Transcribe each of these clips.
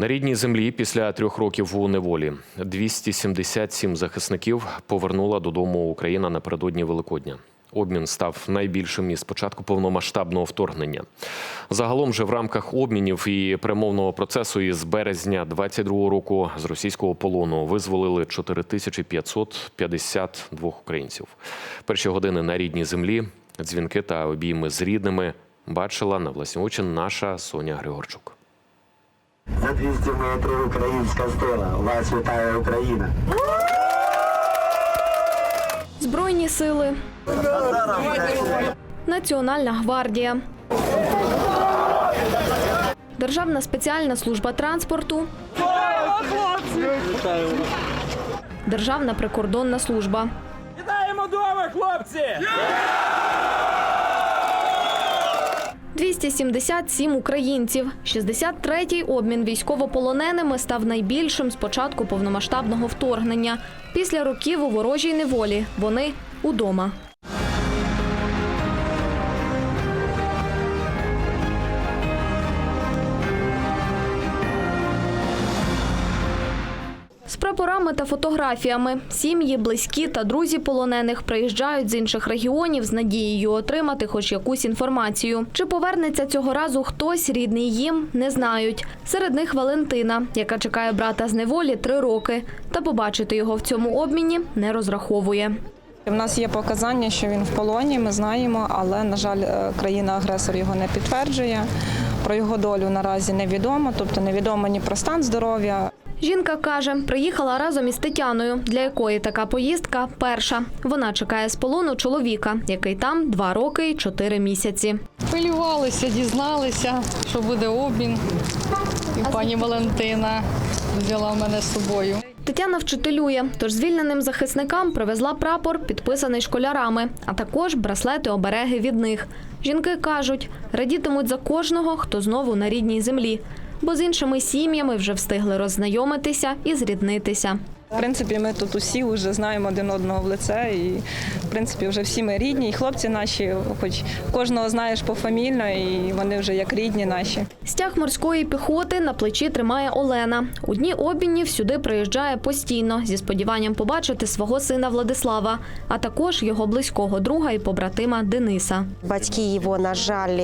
На рідній землі після трьох років у неволі 277 захисників повернула додому Україна напередодні Великодня. Обмін став найбільшим із початку повномасштабного вторгнення. Загалом же в рамках обмінів і перемовного процесу із березня 22 року з російського полону визволили 4552 українців. Перші години на рідній землі, дзвінки та обійми з рідними бачила на власні очі наша Соня Григорчук. За 200 метрів українська стела. Вас вітає Україна. Збройні сили. Національна гвардія. Державна спеціальна служба транспорту. Державна прикордонна служба. Вітаємо дома, хлопці! 277 українців. 63-й обмін військовополоненими став найбільшим з початку повномасштабного вторгнення. Після років у ворожій неволі вони удома. Прапорами та фотографіями сім'ї, близькі та друзі полонених приїжджають з інших регіонів з надією отримати хоч якусь інформацію. Чи повернеться цього разу хтось рідний їм, не знають. Серед них Валентина, яка чекає брата з неволі три роки, та побачити його в цьому обміні не розраховує. У нас є показання, що він в полоні, ми знаємо, але, на жаль, е, країна-агресор його не підтверджує. Про його долю наразі невідомо, тобто невідомо ні про стан здоров'я. Жінка каже, приїхала разом із Тетяною, для якої така поїздка перша. Вона чекає з полону чоловіка, який там два роки і чотири місяці. Хвилювалися, дізналися, що буде обмін. І пані Валентина взяла мене з собою. Тетяна вчителює, тож звільненим захисникам привезла прапор, підписаний школярами, а також браслети обереги від них. Жінки кажуть, радітимуть за кожного, хто знову на рідній землі, бо з іншими сім'ями вже встигли роззнайомитися і зріднитися. В принципі, ми тут усі вже знаємо один одного в лице, і в принципі вже всі ми рідні. І хлопці наші, хоч кожного знаєш пофамільно, і вони вже як рідні наші. Стяг морської піхоти на плечі тримає Олена. У дні обмінів сюди приїжджає постійно зі сподіванням побачити свого сина Владислава, а також його близького друга і побратима Дениса. Батьки його, на жаль,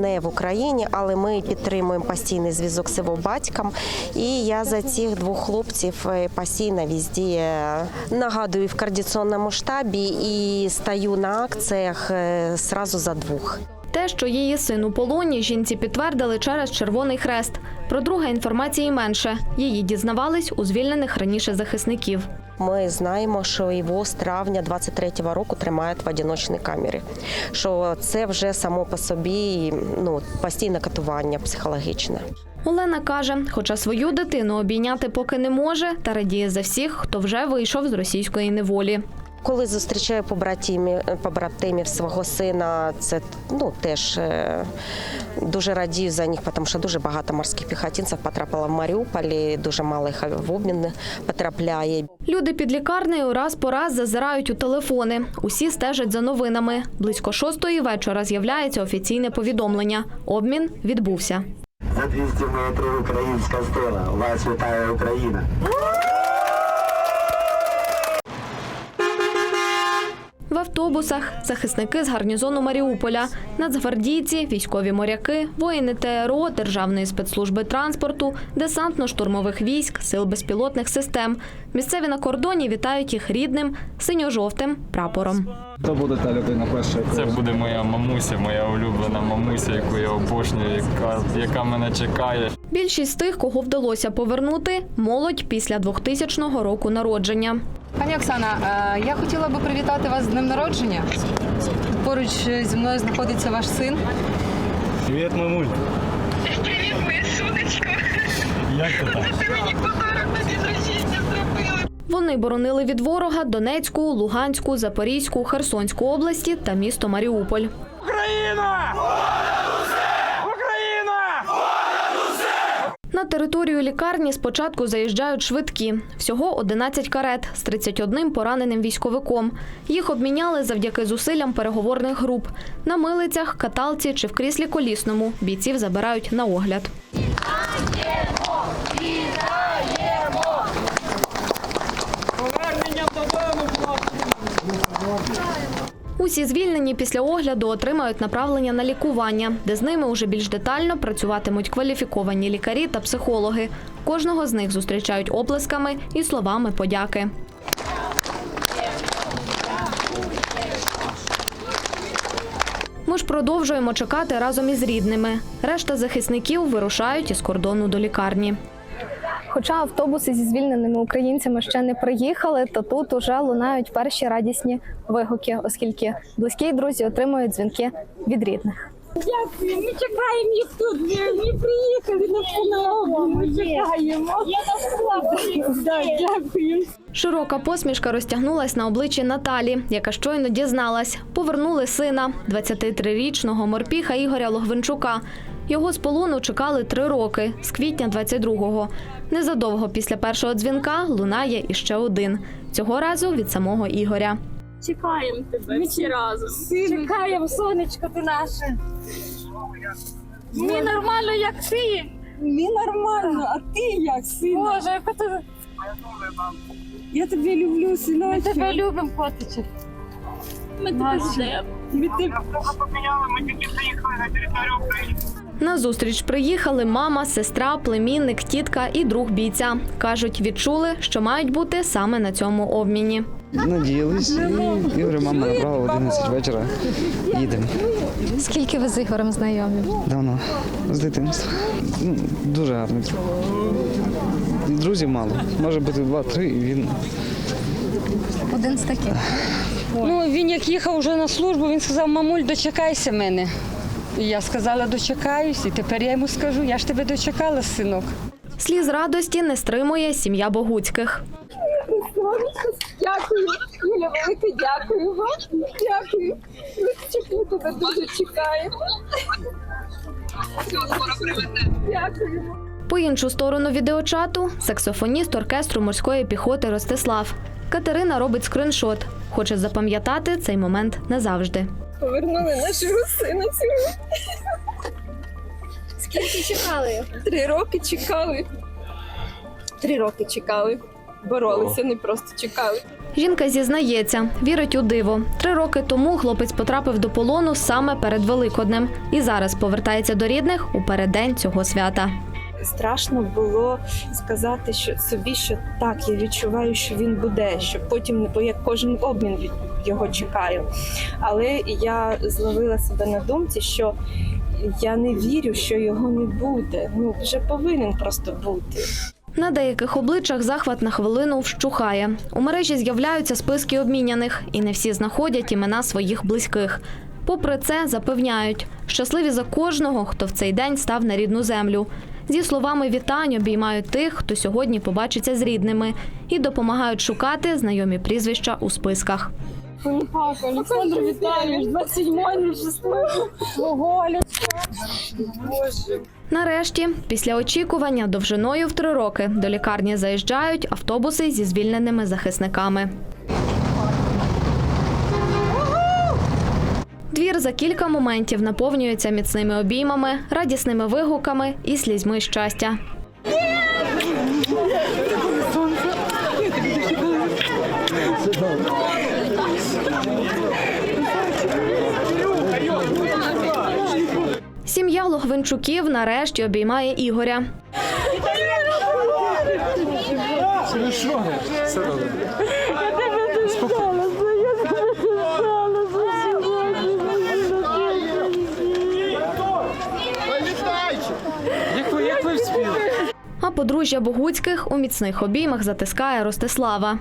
не в Україні, але ми підтримуємо постійний зв'язок з його батьком. І я за цих двох хлопців е, постійно везде е, нагадую в координаційному штабі і стою на акціях е, сразу за двох. Те, що її син у полоні, жінці підтвердили через Червоний Хрест. Про друга інформації менше. Її дізнавались у звільнених раніше захисників. Ми знаємо, що його з травня 23-го року тримають в одиночній камері. Що це вже само по собі ну, постійне катування психологічне. Олена каже, хоча свою дитину обійняти поки не може, та радіє за всіх, хто вже вийшов з російської неволі. Коли зустрічаю побратимів, побратимів свого сина, це ну теж е, дуже радію за них, тому що дуже багато морських піхотинців потрапило в Маріуполі, дуже мало їх в обмін потрапляє. Люди під лікарнею раз по раз зазирають у телефони. Усі стежать за новинами. Близько шостої вечора з'являється офіційне повідомлення. Обмін відбувся. За 200 метрів українська стела. Вас вітає Україна. Автобусах захисники з гарнізону Маріуполя, нацгвардійці, військові моряки, воїни ТРО, Державної спецслужби транспорту, десантно-штурмових військ, сил безпілотних систем. Місцеві на кордоні вітають їх рідним синьо-жовтим прапором. Хто буде та людина перша? Це буде моя мамуся, моя улюблена мамуся, яку я обожнюю, яка, яка мене чекає. Більшість з тих, кого вдалося повернути, молодь після 2000 року народження. Пані Оксана, е, я хотіла би привітати вас з днем народження. Поруч зі мною знаходиться ваш син. Привіт, мамуль. Привіт, моє сонечко. Як ти там? Ти мені подарок на день рождення зробили. Вони боронили від ворога Донецьку, Луганську, Запорізьку, Херсонську області та місто Маріуполь. Україна! Україна! На територію лікарні спочатку заїжджають швидкі. Всього 11 карет з 31 пораненим військовиком. Їх обміняли завдяки зусиллям переговорних груп. На милицях, каталці чи в кріслі колісному бійців забирають на огляд. Вітаємо! Усі звільнені після огляду отримають направлення на лікування, де з ними уже більш детально працюватимуть кваліфіковані лікарі та психологи. Кожного з них зустрічають оплесками і словами подяки. Ми ж продовжуємо чекати разом із рідними. Решта захисників вирушають із кордону до лікарні. Хоча автобуси зі звільненими українцями ще не приїхали, то тут уже лунають перші радісні вигуки, оскільки близькі й друзі отримують дзвінки від рідних. Дякую, ми чекаємо їх тут. Ми, ми приїхали на психологу. Ми чекаємо. Я да, Дякую. Широка посмішка розтягнулась на обличчі Наталі, яка щойно дізналась. Повернули сина, 23-річного морпіха Ігоря Логвинчука. Його з полону чекали три роки з квітня 22-го. Незадовго після першого дзвінка лунає іще один. Цього разу від самого Ігоря. Чекаємо тебе всі разом. Чекаємо, сонечко ти наше. Ми нормально, як ти. Ми нормально, а ти як сина? Боже, яка ти... Я тебе люблю, синочок. Ми тебе любимо, котичок. Ми тебе ждемо. Ми тебе... На зустріч приїхали мама, сестра, племінник, тітка і друг бійця. Кажуть, відчули, що мають бути саме на цьому обміні. Надіялись, і Ігоря мама набрала в 11 вечора. Їдемо. Скільки ви з Ігорем знайомі? Давно. З дитинства. Ну, Дуже гарний. Друзів мало. Може бути два-три, і він Один з таких. Ну, він як їхав вже на службу, він сказав, мамуль, дочекайся мене. І я сказала, дочекаюсь, і тепер я йому скажу, я ж тебе дочекала, синок. Сліз радості не стримує сім'я Богуцьких. Дякую, Юля, велике дякую вам. Дякую. Ми тебе дуже чекаємо. Дякую. По іншу сторону відеочату саксофоніст оркестру морської піхоти Ростислав. Катерина робить скриншот. Хоче запам'ятати цей момент назавжди. Повернули нашого сина сьогодні. Скільки чекали його? Три роки чекали. Три роки чекали. Боролися, не просто чекали. Жінка зізнається, вірить у диво. Три роки тому хлопець потрапив до полону саме перед Великоднем і зараз повертається до рідних у переддень цього свята. Страшно було сказати, що собі, що так, я відчуваю, що він буде, що потім, бо я кожен обмін від його чекаю. Але я зловила себе на думці, що я не вірю, що його не буде. Ну вже повинен просто бути. На деяких обличчях захват на хвилину вщухає. У мережі з'являються списки обміняних, і не всі знаходять імена своїх близьких. Попри це, запевняють, щасливі за кожного, хто в цей день став на рідну землю. Зі словами вітань обіймають тих, хто сьогодні побачиться з рідними, і допомагають шукати знайомі прізвища у списках. Олександр Віталійович, 27 число. Свого Боже. Нарешті, після очікування довжиною в три роки до лікарні заїжджають автобуси зі звільненими захисниками. Двір за кілька моментів наповнюється міцними обіймами, радісними вигуками і слізьми щастя. Сім'я Логвинчуків нарешті обіймає Ігоря. А подружжя Богуцьких у міцних обіймах затискає Ростислава.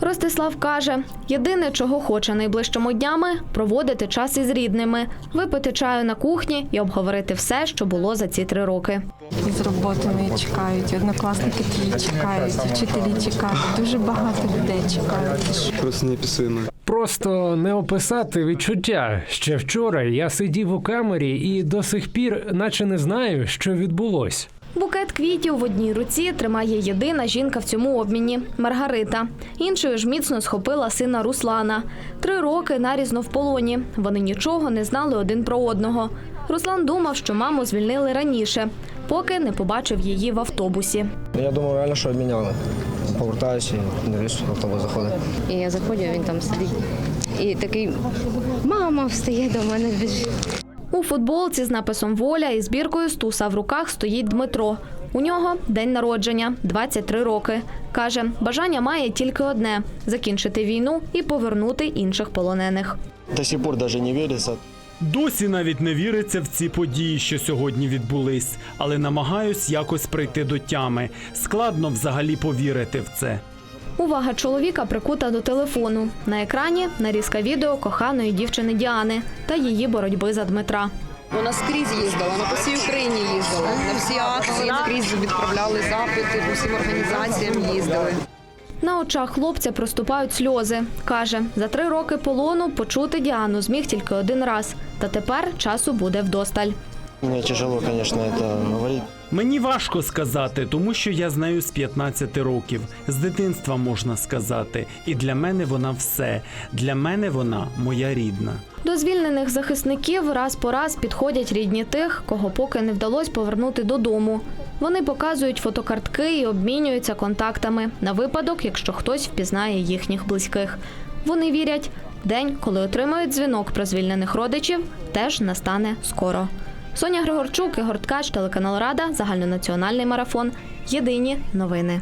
Ростислав каже, єдине, чого хоче найближчими днями проводити час із рідними, випити чаю на кухні і обговорити все, що було за ці три роки. З роботи мої чекають, однокласники твої чекають, вчителі чекають. Дуже багато людей чекають. просто неописуємо. Просто не описати відчуття. Ще вчора я сидів у камері і до сих пір, наче не знаю, що відбулось. Букет квітів в одній руці тримає єдина жінка в цьому обміні Маргарита. Іншою ж міцно схопила сина Руслана. Три роки нарізно в полоні. Вони нічого не знали один про одного. Руслан думав, що маму звільнили раніше, поки не побачив її в автобусі. Я думав реально, що обміняли. повертаюся, і дивлюсь, автобус заходить. І я заходжу, він там сидить. І такий мама встає до мене біжить. У футболці з написом Воля і збіркою Стуса в руках стоїть Дмитро. У нього день народження 23 роки. Каже, бажання має тільки одне закінчити війну і повернути інших полонених. До сих пор даже не верится. Досі навіть не віриться в ці події, що сьогодні відбулись, але намагаюсь якось прийти до тями. Складно взагалі повірити в це. Увага чоловіка прикута до телефону. На екрані нарізка відео коханої дівчини Діани та її боротьби за Дмитра. Вона скрізь їздила, вона по всій Україні їздила. На всі акції скрізь відправляли запити, по всім організаціям їздили. На очах хлопця проступають сльози. Каже, за три роки полону почути Діану зміг тільки один раз. Та тепер часу буде вдосталь. Мне тяжело, конечно, это говорить. Мені важко сказати, тому що я з нею з 15 років, з дитинства можна сказати. І для мене вона все. Для мене вона моя рідна. До звільнених захисників раз по раз підходять рідні тих, кого поки не вдалося повернути додому. Вони показують фотокартки і обмінюються контактами на випадок, якщо хтось впізнає їхніх близьких. Вони вірять, день, коли отримають дзвінок про звільнених родичів, теж настане скоро. Соня Григорчук, Ігор Ткач, телеканал Рада, загальнонаціональний марафон. Єдині новини.